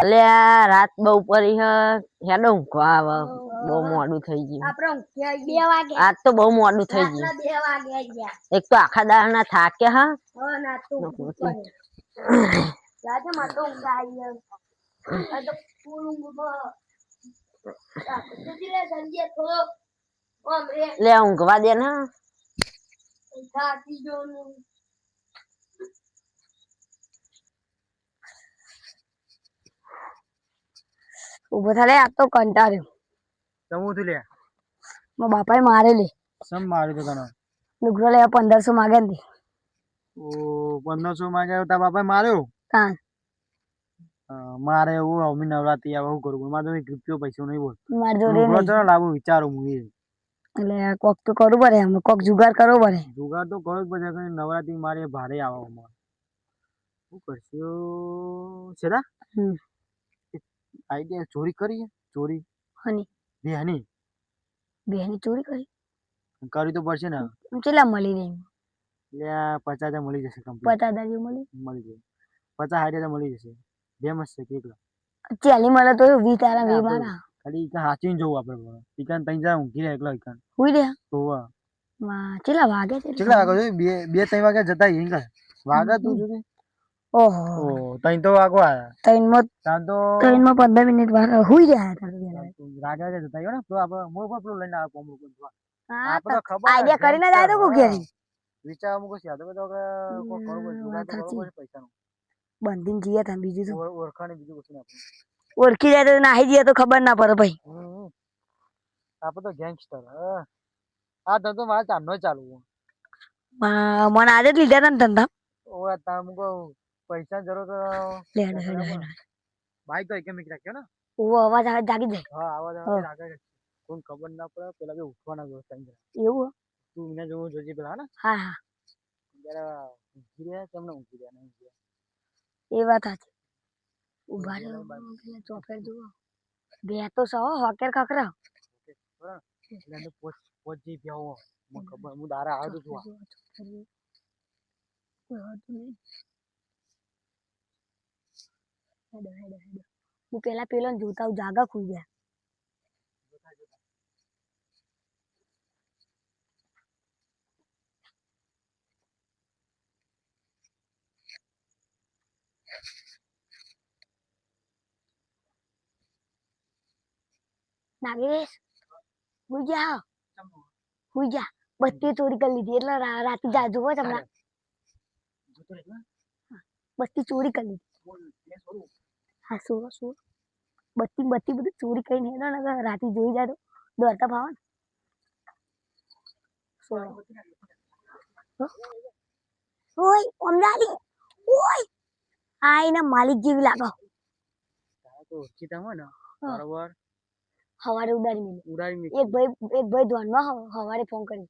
અલ્યા રાત બહુ પડી હે. હેડો ઊંઘવા આવે બહુ મોડું થઈ ગયું. આપણે ઊંઘ્યા બે વાગે. આજ તો બહુ મોડું થઈ ગયું. બે વાગે ગયા એક તો આખા દાડા હા. ના તો. તો ઊંઘ આવી આ તો ઊંઘ આમ રે. લે ઊંઘવા દે ને. થાકી ઊભો થાલે આ તો કંટાળ્યો. જમવું તું લે. મો બાપાએ મારે લે. સમ માર્યું તો તને? લુગરો લે પંદરસો માંગે ને ઓ પંદરસો માંગે તા બાપાએ માર્યો? હા. મારે એવું અમે નવરાત્રી આવે હું કરું મારે તો રૂપિયો પૈસો નહીં બોલ મારે જોડે નહીં. લાવું વિચારું હું એટલે કોક તો કરવું પડે અમે કોક જુગાર કરવો પડે. જુગાર તો કરો જ પડે કે નવરાત્રી મારે ભારે આવે અમારે. શું કરશું? હમ. આઈડિયા ચોરી કરીએ? ચોરી? હની. બેહની. બેની ચોરી કરી? કરી તો પડશે ને ચેલા મળી રહી? એટલે આ પચાસ હજાર મળી જશે કમ્પ્લીટ પચાસ હજાર મળી? મળી જાય. પચાસ સાઠ હજાર મળી જશે. બે મસ્ત છે એકલા ચાલી મળે તો વી તારા વી મારા ખાલી ઈકા હાચીને જોવું આપણે પણ. ઈકાન તઈ હજાર ઊંઘી રહે એકલો ઈકાન. હુઈ રહ્યા? હોવા. વાહ ચેલા વાગે છે? ચેલા વાગે? છે બે બે ત્રણ વાગે જતા રહીએ વાગે તું જોજે. ઓહો. ઓ તો આગો આયા. ત્રણમાં તો ત્રણમાં પંદર મિનિટ વાર હુઈ જાય હતા રાજા રાગે રાગે જતા ને? તો આપ મો પર લઈને આવે કોમરો કોઈ હા તો ખબર આઈડિયા કરીને જ આવ્યો તો ઘેરી. વિચાર અમુક છે તો તો કો કરો પૈસા પૈસાનું. બંધીન જીયા તા બીજું તો ઓળ- ઓળખાણ બીજું કશું ના ઓળખી જાય તો નાહી જઈએ તો ખબર ના પડે ભાઈ. આપ તો ગેંગસ્ટર આ ધંધો મારે ચાંદનો ચાલુ. મને આજે જ લીધા હતા ને ધંધા. ઓય તાર પૈસા જરૂર તો લેડો હેડો હેડો બાઈક તો એકે મીક રાખ્યો ને? ઓ અવાજ આવે જાગી જાય. હા અવાજ આવે જાગે. કોણ ખબર ના પડે પેલા બે ઉઠવાના જો ટાઈમ એવું તું મને જોવું જોજી પેલા ને હા હા. જરા ઊંઘી રહ્યા તમને ઊંઘી રહ્યા નહીં એ વાત સાચી. ઊભા રહ્યો પેલા ચોફેર જુઓ. બે તો સો હોકેર ખકરા એટલે પોચ પોચી જઈ મને ખબર હું દારા છું કોઈ છું આ. હેડો હેડો હેડો. હું પેલા પેલો ને જોતા હું જાગા ખુઈ ગયા. નાગેશ હુઈ જા હુઈ જા બત્તી ચોરી કરી લીધી. એટલે રાતે જાજુ હો તમને બત્તી ચોરી કરી લીધી. હા શું શું? બત્તી બત્તી બધું ચોરી કરીને હેડો ને રાતે જોઈ જાય તો દોડતા શું? ઓય અમદારી ઓય! આ એના માલિક જેવી લાગો. તો ઓળખીતા હોય ને બરોબર? હવારે ઉડાડી મેલી. ઉડાડી મૂકી. એક ભાઈ એક ભાઈ ધોનમાં હવારે ફોન કરી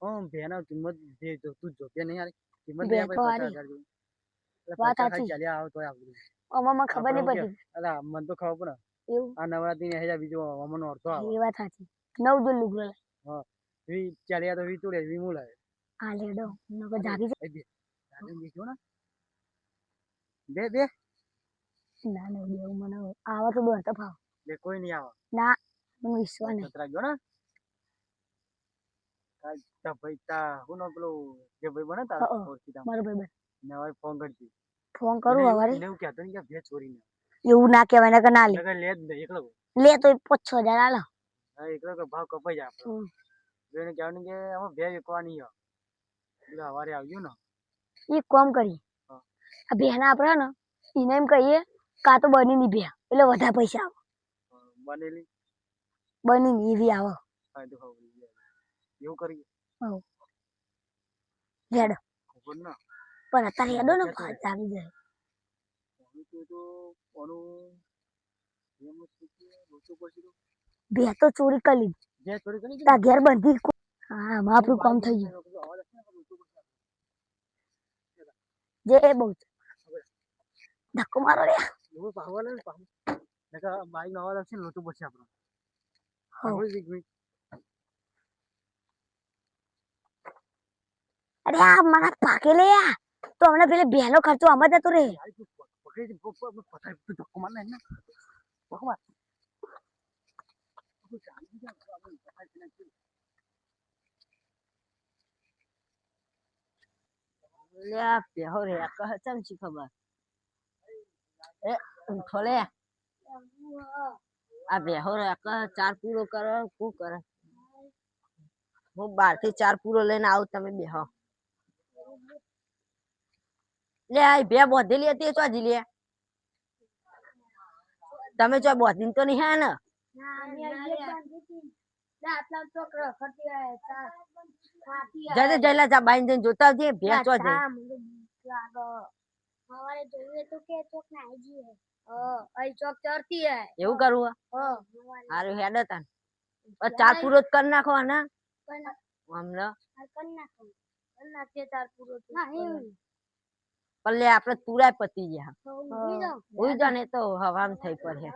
હમ, ભેના કિંમત જે તું જોતે નહીં યાર. કિંમત બે. પચાસ હજાર. વાત પચાસ ચાલ્યા આવો તો આપણું. આમાં મને ખબર નહીં પડી. અલા મને તો ખબર પડે. એવું? આ નવરાત્રી ને હેજા બીજો અમાનો અર્થો આવે. એ વાત સાચી. નવ દો લુગરો લે વી ચાલ્યા તો વી તોડે વી મુલાય આ લેડો નકર જાગી જાય બે. બેસ્યો ને. બે બે. ના ના બે મને આવા. તો દોડતા ફાવ. બે કોઈ નહીં આવે. ના મને વિશ્વાસ નહીં. સતરા ગયો ને? તા ભાઈ તા હું નો પેલો જે ભાઈ બને તા હઅ. ઓળખીતા. મારો ભાઈ બન. ને હવે ફોન કરતી ફોન કરું હવારે? એવું કહેતો ને કે ભે ચોરી ને એવું ના કહેવાય નકર ના લે. લે જ નહીં એકલો. લે તો પાંચ છ હજાર આલો. હા એકલો કે ભાવ કપાઈ જાય આપણો. જોઈને કહેવાનું કે અમે ભે વેકવાની હો એટલે હવારે આવજો ને. એ કોમ કરીએ. હા. આ બેના આપણા ને એને એમ કહીએ કા તો બની ની બે એટલે વધારે પૈસા આવે. બનેલી? બની ની એવી આવે. હા તો એવું કરીએ? લેડો ખબર ના. પણ અત્યારે હેડો ને. ખર્ચ આવી જાય તો તો તો બે તો ચોરી કરી તાર ઘેર બંધી હા આપણું કામ થઈ ગયું જે એ બહુ. ધક્કો મારો રે એવું પાવવા લે પાવ નકર બાઈક નો અવાજ આવશે ને લોચો પછી આપણો હઉ. સાંભળી છે અરે આ મને પાકે લે આ તો હમણાં પેલે બેનો ખર્ચો આમાં જા લે આ પેહો રે કહે ચમ શી ખબર? એ ઊંઠો આ બેહો રે કહે ચાર પૂરો કરો હું બારથી ચાર પૂરો લઈને આવું, તમે બેહો. લે આ બે બોધેલી હતી એ ચો જી લે. તમે ચો બોધીન તો નહીં હે ને? જજે જયલા જા બાઈન જઈને જોતા આવજે બે ચો હવારે જોઈએ તો કે ચોક નાઈ જઈએ અહીં ચોક ચડતી હે. એવું કરવું હા? હારું હેડો તાન. ચાર પૂરો કર કરી નાખો હમણાં. કરી કરી પૂરો લે આપણે તુરાય પતી ગયા. ઉઈ જા ને તો હવામ થઈ પડે.